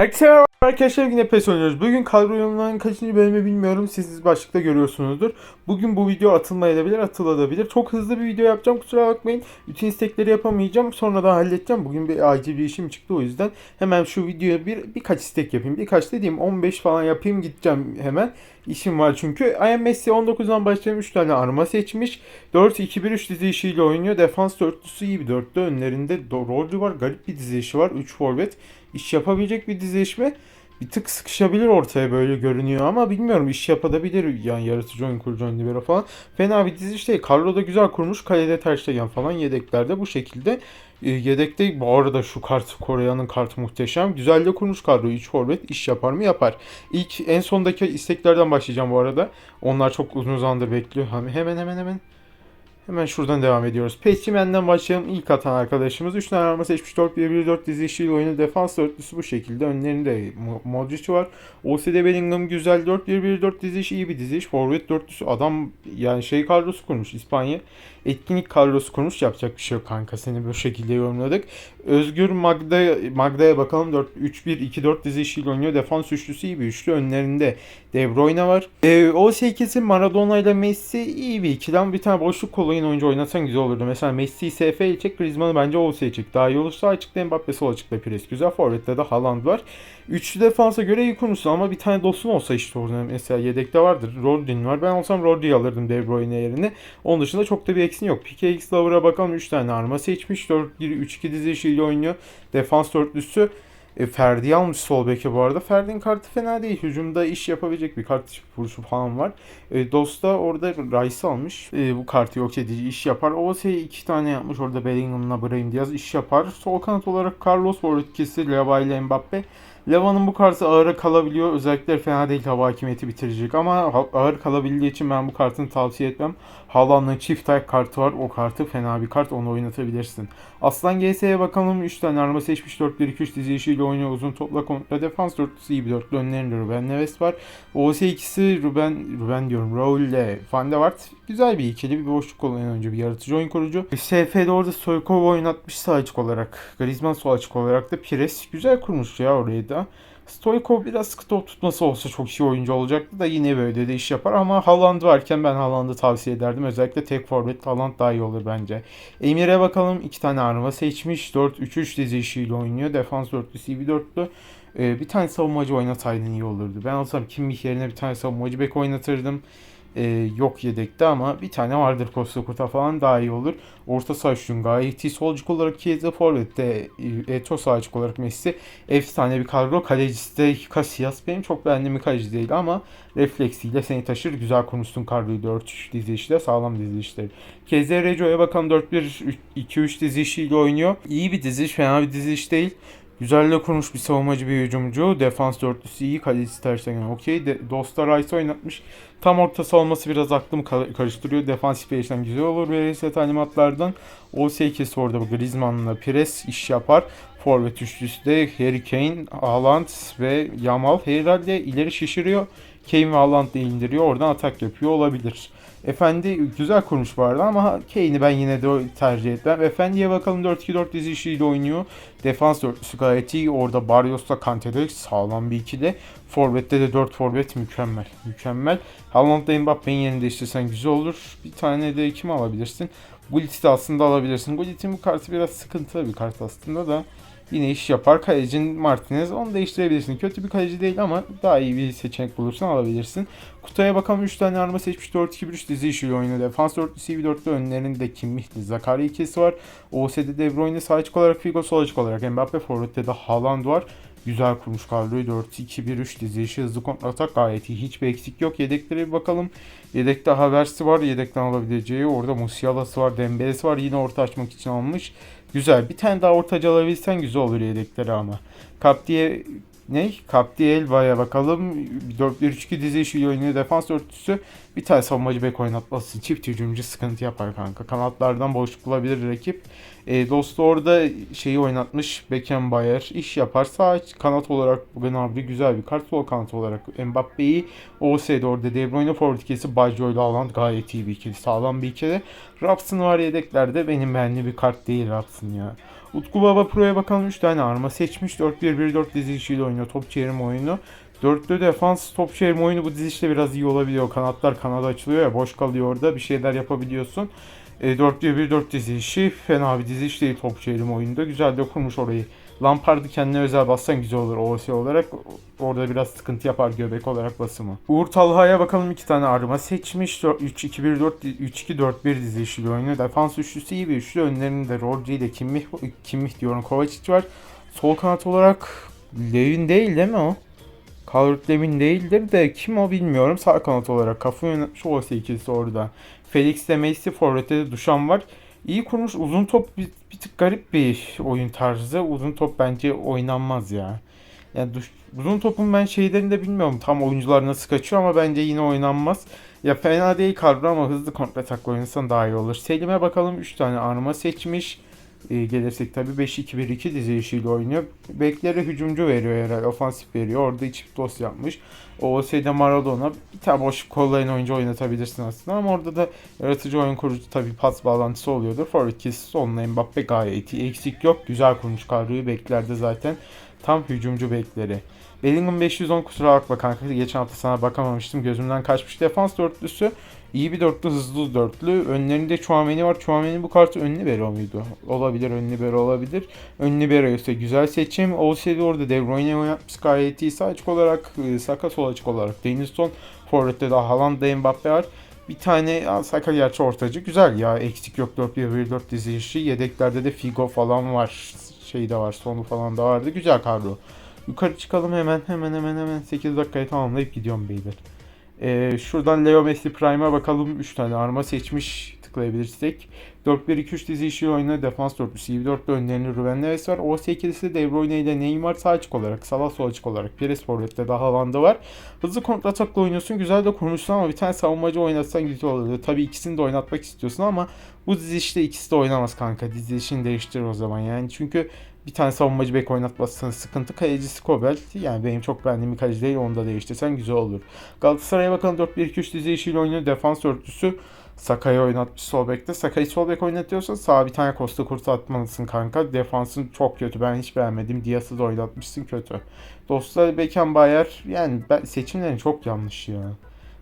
Herkese merhaba arkadaşlar yine PES oynuyoruz. Bugün kadro yorumlarının kaçıncı bölümü bilmiyorum. Siz başlıkta görüyorsunuzdur. Bugün bu video atılmayabilir, atılabilir. Çok hızlı bir video yapacağım kusura bakmayın. Bütün istekleri yapamayacağım. Sonra da halledeceğim. Bugün bir acil bir işim çıktı o yüzden. Hemen şu videoya bir birkaç istek yapayım. Birkaç dediğim 15 falan yapayım gideceğim hemen. İşim var çünkü. I am Messi 19'dan başlayan 3 tane arma seçmiş. 4-2-1-3 dizilişiyle oynuyor. Defans dörtlüsü iyi bir dörtlü. Önlerinde Rodri var. Garip bir dizilişi var. 3 forvet. İş yapabilecek bir diziliş mi? Bir tık sıkışabilir ortaya böyle görünüyor ama bilmiyorum iş yapabilir yani yaratıcı oyun kurucu oyun libero falan. Fena bir diziliş değil. Carlo da güzel kurmuş. Kalede Ter falan yedeklerde bu şekilde. E, yedekte bu arada şu kart Kore'nin kartı muhteşem. Güzel de kurmuş kadro. 3 forvet iş yapar mı? Yapar. İlk en sondaki isteklerden başlayacağım bu arada. Onlar çok uzun zamandır bekliyor. Hemen hemen hemen hemen. Hemen şuradan devam ediyoruz. Pesimen'den başlayalım. İlk atan arkadaşımız 3 tane arma seçmiş. 4-1-1-4 dizi işiyle oyunu defans dörtlüsü bu şekilde. Önlerinde Mo- Modric var. OCD Bellingham güzel. 4-1-1-4 dizi işi iyi bir dizi iş. Forvet dörtlüsü adam yani şey kadrosu kurmuş İspanya. Etkinlik kadrosu kurmuş. Yapacak bir şey yok kanka. Seni bu şekilde yorumladık. Özgür Magda, Magda'ya bakalım. 4 3-1-2-4 dizi işiyle oynuyor. Defans üçlüsü iyi bir üçlü. Önlerinde De Bruyne var. Ee, o 8'i Maradona ile Messi iyi bir ikili ama bir tane boşluk kolayın oyuncu oynatsan güzel olurdu. Mesela Messi'yi SF'ye çek, Griezmann'ı bence OS'ye çek. Daha iyi olursa açıkta Mbappe sol açıkta Pires. Güzel. Forvet'te de Haaland var. Üçlü defansa göre iyi kurmuşsun ama bir tane dostun olsa işte orada mesela yedekte vardır. Rodri'nin var. Ben olsam Rodri'yi alırdım De Bruyne yerine. Onun dışında çok da bir eksin yok. PKX Lover'a bakalım 3 tane arma seçmiş. 4-1-3-2 dizi işiyle oynuyor. Defans dörtlüsü. E, Ferdi almış sol beke bu arada. Ferdi'nin kartı fena değil. Hücumda iş yapabilecek bir kart vuruşu falan var. E, Dost da orada Rice almış. E, bu kartı yok edici iş yapar. Ovasa'yı iki tane yapmış. Orada Bellingham'la Brahim Diaz iş yapar. Sol kanat olarak Carlos var ikisi Leva ile Mbappe. Leva'nın bu kartı ağır kalabiliyor. Özellikle fena değil hava hakimiyeti bitirecek ama ağır kalabildiği için ben bu kartını tavsiye etmem. Haaland'ın çift ayak kartı var. O kartı fena bir kart. Onu oynatabilirsin. Aslan GS'ye bakalım. 3 tane arma seçmiş. 4-1-2-3 dizi işiyle oynuyor. Uzun topla kontra defans dörtlüsü iyi bir dörtlü. Önlerinde Ruben Neves var. OS ikisi Ruben, Ruben diyorum. Raul ile Van de Vaart. Güzel bir ikili. Bir boşluk olan önce bir yaratıcı oyun kurucu. SF'de orada Stoykov oynatmış sağ açık olarak. Griezmann sol açık olarak da Pires. Güzel kurmuş ya orayı da. Stoykov biraz top tutması olsa çok iyi oyuncu olacaktı da yine böyle de iş yapar ama Haaland varken ben Haaland'ı tavsiye ederdim. Özellikle tek forvet Haaland daha iyi olur bence. Emir'e bakalım. iki tane arma seçmiş. 4-3-3 dizi işiyle oynuyor. Defans dörtlüsü iyi bir dörtlü. Ee, bir tane savunmacı oynataydın iyi olurdu. Ben olsam Kimmich yerine bir tane savunmacı bek oynatırdım. Ee, yok yedekte ama bir tane vardır Costa Curta falan daha iyi olur. Orta saha şutun gayet. Solcuk olarak Chiesa Forvet'te e, Eto sağ açık olarak Messi. Efsane bir kadro. Kalecisi de Casillas. Benim çok beğendiğim bir kaleci değil ama refleksiyle seni taşır. Güzel kurmuşsun kadroyu 4-3 dizilişle. Sağlam dizilişleri. Keze Reggio'ya bakalım 4-1-2-3 dizilişiyle oynuyor. İyi bir diziliş. Fena bir diziliş değil. Güzel de kurmuş bir savunmacı bir hücumcu. Defans dörtlüsü iyi. Kalecisi Ter Stegen okey. Dosta Rice oynatmış. Tam ortası olması biraz aklımı ka- karıştırıyor. Defansif bir güzel olur verirse talimatlardan. O8 orada bu Griezmann'la Pires iş yapar. Forvet üçlüsü de Harry Kane, Haaland ve Yamal herhalde ileri şişiriyor. Kane ve Haaland da indiriyor. Oradan atak yapıyor olabilir. Efendi güzel kurmuş bu arada ama Kane'i ben yine de tercih etmem. Efendi'ye bakalım 4-2-4 dizi işiyle oynuyor. Defans dörtlüsü gayet iyi. Orada Barrios'la Kante'de sağlam bir ikili. Forvet'te de 4 forvet mükemmel. Mükemmel. Haaland'la Mbappe'nin yerini değiştirsen güzel olur. Bir tane de kim alabilirsin? Gullit'i de aslında alabilirsin. Gullit'in bu kartı biraz sıkıntılı bir kart aslında da yine iş yapar. Kalecin Martinez onu değiştirebilirsin. Kötü bir kaleci değil ama daha iyi bir seçenek bulursan alabilirsin. Kutuya bakalım 3 tane arma seçmiş 4-2-1-3 dizi işiyle oynuyor. Defans 4'lü CV 4'lü önlerinde Kimmih'li Zakari ikisi var. OS'de De Bruyne sağ olarak Figo sol olarak Mbappe Forvet'te de Haaland var. Güzel kurmuş kadroyu 4-2-1-3 dizi işi hızlı kontratak gayet iyi. Hiçbir eksik yok. Yedeklere bir bakalım. Yedekte Havertz'i var. Yedekten alabileceği. Orada Musiala'sı var. Dembele'si var. Yine orta açmak için almış. Güzel. Bir tane daha ortacı alabilsen güzel olur yedekleri ama. Kaptiye ne? Kaptiye Elba'ya bakalım. 4-1-3-2 dizi işi oynuyor. Defans dörtlüsü. Bir tane savunmacı bek oynatması. Çift hücumcu sıkıntı yapar kanka. Kanatlardan boşluk bulabilir rakip. E, dostu orada şeyi oynatmış. Beckenbauer iş yapar. Sağ kanat olarak bugün abi güzel bir kart. Sol kanat olarak Mbappe'yi OS'de orada De Bruyne forvet ikisi Baggio ile Haaland gayet iyi bir ikili. Sağlam bir ikili. Raps'ın var yedeklerde benim beğendiğim bir kart değil Raps'ın ya. Utku Baba Pro'ya bakalım 3 tane arma seçmiş. 4-1-1-4 dizilişiyle oynuyor. Top çevirme oyunu. Dörtlü defans top çevirme oyunu bu dizilişte biraz iyi olabiliyor. Kanatlar kanada açılıyor ya boş kalıyor orada. Bir şeyler yapabiliyorsun. E, 4-1-1-4 dizilişi fena bir diziliş değil top çevirme oyunda. Güzel de kurmuş orayı. Lampard'ı kendine özel bassan güzel olur OS olarak. Orada biraz sıkıntı yapar göbek olarak basımı. Uğur Talha'ya bakalım iki tane arma seçmiş. 3-2-1-4 3-2-4-1 dizilişiyle oynuyor. Defans üçlüsü iyi bir üçlü. Önlerinde Rodri ile Kimmih, Kimmih diyorum Kovacic var. Sol kanat olarak Levin değil değil mi o? Calvert Lewin değildir de kim o bilmiyorum. Sağ kanat olarak kafa yönetmiş OS ikilisi orada. Felix de Messi forvette de Duşan var. İyi kurmuş uzun top bir, bir tık garip bir oyun tarzı. Uzun top bence oynanmaz ya. Yani duş, uzun topun ben şeylerini de bilmiyorum tam oyuncular nasıl kaçıyor ama bence yine oynanmaz. Ya fena değil kadro ama hızlı kontratak oynasan daha iyi olur. Selim'e bakalım 3 tane arma seçmiş. Ee, gelirsek tabii 5-2-1-2 dizilişiyle oynuyor. Beklere hücumcu veriyor herhalde. Ofansif veriyor. Orada çift dos yapmış. OOS'de Maradona bir tane boş kollayan oyuncu oynatabilirsin aslında ama orada da yaratıcı oyun kurucu tabii pas bağlantısı oluyordur. Forvet kesisi sonuna Mbappe gayet iyi. Eksik yok. Güzel kurmuş kadroyu. Beklerde zaten tam hücumcu bekleri. Bellingham 510 kusura bakma kanka. Geçen hafta sana bakamamıştım. Gözümden kaçmış. Defans dörtlüsü. iyi bir dörtlü, hızlı dörtlü. Önlerinde Chouameni var. Chouameni bu kartı ön libero muydu? Olabilir, ön libero olabilir. Ön libero ise güzel seçim. Olsaydı orada De Bruyne oynatmış gayet iyi. Sağ açık olarak, e, Saka sol açık olarak. Denilson Forvet'te de Haaland da Mbappe var. Bir tane Saka gerçi ortacı. Güzel ya. Eksik yok 4-1-1-4 dizilişi. Yedeklerde de Figo falan var. Şey de var. Sonu falan da vardı. Güzel kadro. Yukarı çıkalım hemen hemen hemen hemen 8 dakikayı tamamlayıp gidiyorum beyler. Ee, şuradan Leo Messi Prime'a bakalım 3 tane arma seçmiş tıklayabilirsek. 4-1-2-3 dizi işi oyunu defans dörtlüsü iyi bir dörtlü önlerinde Ruben Neves var. OS ikilisi De Bruyne ile Neymar sağ açık olarak, Salah sol açık olarak, Pires forvette daha Haaland'ı var. Hızlı kontratakla oynuyorsun. Güzel de kurmuşsun ama bir tane savunmacı oynatsan güzel olurdu. Tabii ikisini de oynatmak istiyorsun ama bu dizi işte ikisi de oynamaz kanka. Dizi işini değiştir o zaman yani. Çünkü bir tane savunmacı bek oynatmazsan sıkıntı. Kalecisi Kobel. Yani benim çok beğendiğim bir kaleci değil. Onu da değiştirsen güzel olur. Galatasaray'a bakalım 4-1-2-3 dizi işiyle oynuyor. Defans örtüsü. Sakay'ı oynatmış sol bekte. Sakay'ı sol bek oynatıyorsan sağa bir tane Costa Kurt'u atmalısın kanka. Defansın çok kötü. Ben hiç beğenmedim. Diaz'ı da oynatmışsın kötü. Dostlar Beckenbauer yani ben, seçimlerin çok yanlış ya.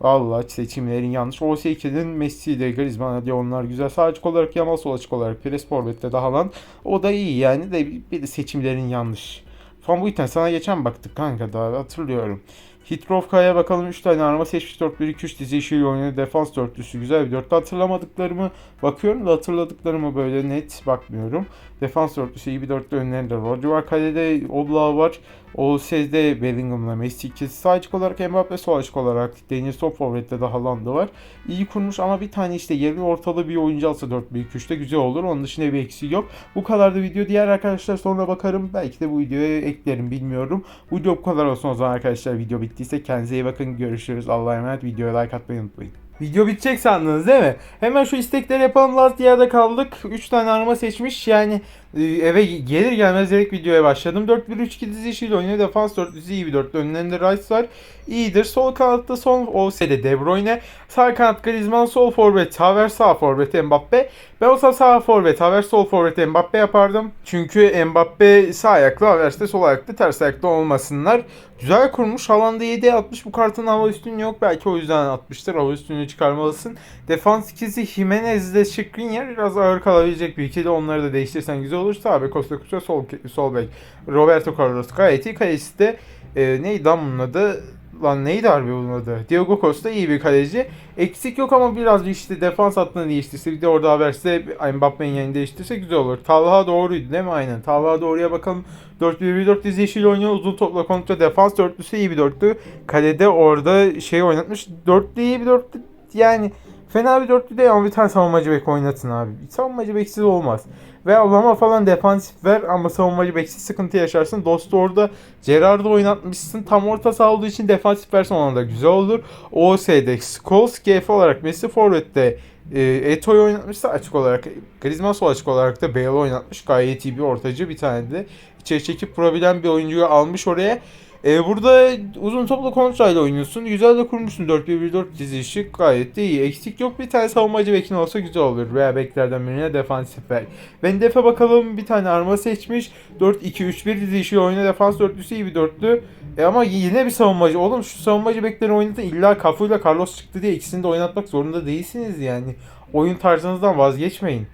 Vallahi seçimlerin yanlış. OS2'nin Messi ile Griezmann hadi onlar güzel. Sağ açık olarak Yamal sol açık olarak Pires Forvet'te daha lan. O da iyi yani de bir de seçimlerin yanlış. Van Buiten sana geçen baktık kanka daha hatırlıyorum. Hitrovka'ya bakalım 3 tane arma seçmiş 4-1-2-3 dizi işiyle oynuyor. Defans dörtlüsü güzel bir dörtlü. Hatırlamadıklarımı bakıyorum da hatırladıklarımı böyle net bakmıyorum. Defans dörtlüsü iyi bir dörtlü önlerinde Roger var. Kalede Oblak var. O sezde Bellingham'la Messi ikisi sağ açık olarak Mbappe sol açık olarak Denilson Forvet'te de Haaland'ı var. İyi kurmuş ama bir tane işte yerli ortalı bir oyuncu alsa 4-1-2-3'te güzel olur. Onun dışında bir eksiği yok. Bu kadar da video. Diğer arkadaşlar sonra bakarım. Belki de bu videoya eklerim bilmiyorum. Bu video bu kadar olsun o zaman arkadaşlar. Video bittiyse kendinize iyi bakın. Görüşürüz. Allah'a emanet. Videoya like atmayı unutmayın. Video bitecek sandınız değil mi? Hemen şu istekleri yapalım. Last yerde kaldık. 3 tane arma seçmiş. Yani e, eve gelir gelmez direkt videoya başladım. 4-1-3-2 dizi işiyle oynuyor. Defans 4'lüsü iyi bir 4'lü. Önlerinde Rice var. İyidir. Sol kanatta son OS'de De Bruyne. Sağ kanat Griezmann. Sol forvet Havertz. Sağ forvet Mbappe. Ben olsam sağ forvet Havertz. Sol forvet Mbappe yapardım. Çünkü Mbappe sağ ayaklı Havertz de sol ayaklı. Ters ayaklı olmasınlar. Güzel kurmuş. Haaland'a 7'ye atmış. Bu kartın hava üstünü yok. Belki o yüzden atmıştır. Hava üstünü çıkarmalısın. Defans ikisi Jimenez ile Skriniar biraz ağır kalabilecek bir ikili. Onları da değiştirsen güzel olur. Sağ Costa Curta, sol, sol bek Roberto Carlos gayet iyi. Kalesi de e, neydi adı? Lan neydi harbi bunun adı? Diego Costa iyi bir kaleci. Eksik yok ama biraz işte defans hattını değiştirse bir de orada haberse Mbappe'nin yerini değiştirse güzel olur. Talha doğruydu değil mi? Aynen. Talha doğruya bakalım. 4-1-1-4 dizi yeşil oynuyor. Uzun topla kontra defans dörtlüsü iyi bir dörtlü. Kalede orada şey oynatmış. Dörtlü iyi bir dörtlü. Yani fena bir dörtlü değil ama bir tane savunmacı bek oynatın abi. Savunmacı beksiz olmaz. Ve Alama falan defansif ver ama savunmacı beksiz sıkıntı yaşarsın. Dostu orada Gerard'ı oynatmışsın. Tam orta saha olduğu için defansif versen ona da güzel olur. OS'de Scholes GF olarak Messi Forvet'te e, Eto'yu oynatmışsa açık olarak Griezmann sol açık olarak da Bale'ı oynatmış. Gayet iyi bir ortacı bir tane de içeri çekip vurabilen bir oyuncuyu almış oraya. E, burada uzun toplu kontrayla oynuyorsun. Güzel de kurmuşsun. 4-1-1-4 dizilişi gayet de iyi. Eksik yok. Bir tane savunmacı bekin olsa güzel olur. Veya beklerden birine defansif bek. Ben defa bakalım bir tane arma seçmiş. 4-2-3-1 dizilişi oyuna defans dörtlüsü iyi bir dörtlü. E ama yine bir savunmacı. Oğlum şu savunmacı bekleri oynatın. İlla Cafu Carlos çıktı diye ikisini de oynatmak zorunda değilsiniz yani. Oyun tarzınızdan vazgeçmeyin.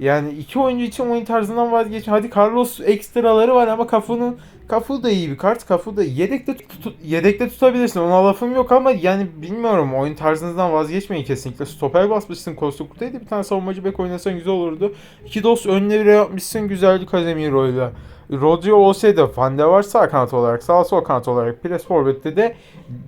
Yani iki oyuncu için oyun tarzından vazgeç. Hadi Carlos ekstraları var ama Cafu'nun Cafu da iyi bir kart. Cafu da yedekte tut, yedekte tutabilirsin. Ona lafım yok ama yani bilmiyorum. Oyun tarzınızdan vazgeçmeyin kesinlikle. Stoper basmışsın Costa Curta'ydı. Bir tane savunmacı bek oynasan güzel olurdu. İki dost önleri yapmışsın güzeldi Casemiro'yla. Rodri olsaydı Van de var sağ kanat olarak, sağ sol kanat olarak Pires Forvet'te de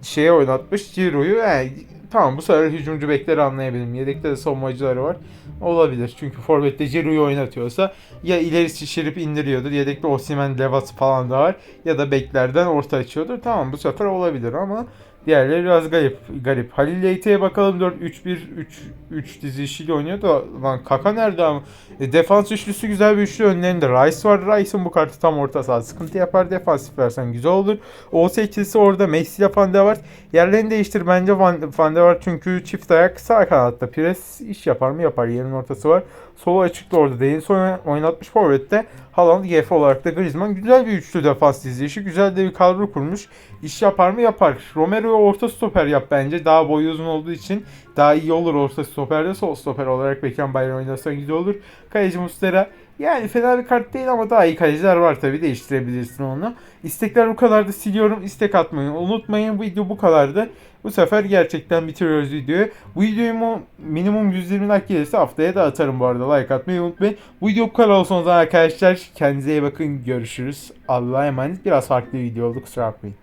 şeye oynatmış Giroud'u. Yani, tamam bu sefer hücumcu bekleri anlayabilirim. Yedekte de savunmacıları var. Olabilir. Çünkü Forvet'te Giroud'u oynatıyorsa ya ileri şişirip indiriyordur. Yedekte Osimhen, Levas falan da var. Ya da beklerden orta açıyordur. Tamam bu sefer olabilir ama diğerleri biraz garip. garip. Halil Leyte'ye bakalım 4-3-1-3-3 dizilişiyle oynuyor da lan Kaka nerede ama? E, defans üçlüsü güzel bir üçlü önlerinde. Rice var. Rice'ın bu kartı tam orta saha. Sıkıntı yapar defansif versen güzel olur. Olsa ikilisi orada. Messi ile Van de Vaart. Yerlerini değiştir bence Van, Van de Vaart çünkü çift ayak sağ kanatta. Pires iş yapar mı? Yapar. Yerin ortası var. Solu açıkta orada. Davis oynatmış forvette. Haaland, GF olarak da Griezmann. Güzel bir üçlü defans dizilişi. Güzel de bir kadro kurmuş. İş yapar mı? Yapar. Romero'yu orta stoper yap bence. Daha boyu uzun olduğu için daha iyi olur orta stoperde. Sol stoper olarak Beckham Bayern oynarsan güzel olur. Kaleci Mustera. Yani fena bir kart değil ama daha iyi kaleciler var tabi değiştirebilirsin onu. İstekler bu kadar da siliyorum. İstek atmayın. Unutmayın bu video bu kadardı. Bu sefer gerçekten bitiriyoruz videoyu. Bu videoyu mu minimum 120 like gelirse haftaya da atarım bu arada. Like atmayı unutmayın. Bu video bu kadar olsun o zaman arkadaşlar. Kendinize iyi bakın. Görüşürüz. Allah'a emanet. Biraz farklı bir video oldu kusura bakmayın.